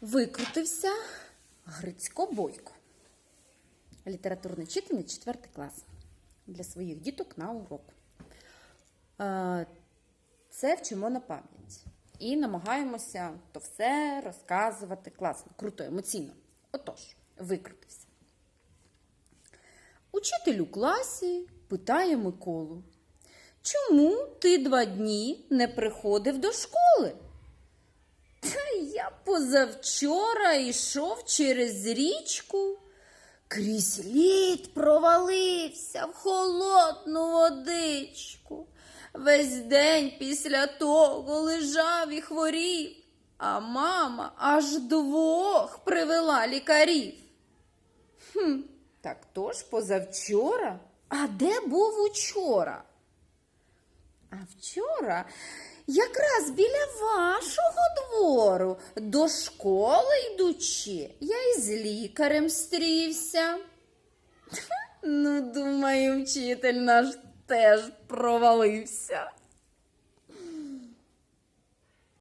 Викрутився Грицько Бойко. Літературне читання, 4 клас. Для своїх діток на урок. Е, Це вчимо на пам'ять. І намагаємося то все розказувати класно, круто, емоційно. Отож, викрутився. Учитель у класі питає Миколу. Чому ти два дні не приходив до школи? Позавчора йшов через річку, крізь лід провалився в холодну водичку. Весь день після того лежав і хворів, а мама аж двох привела лікарів. Хм, так то ж позавчора? А де був учора? А вчора якраз біля вашого двору до школи йдучи, я із лікарем стрівся. Ну, думаю, вчитель наш теж провалився.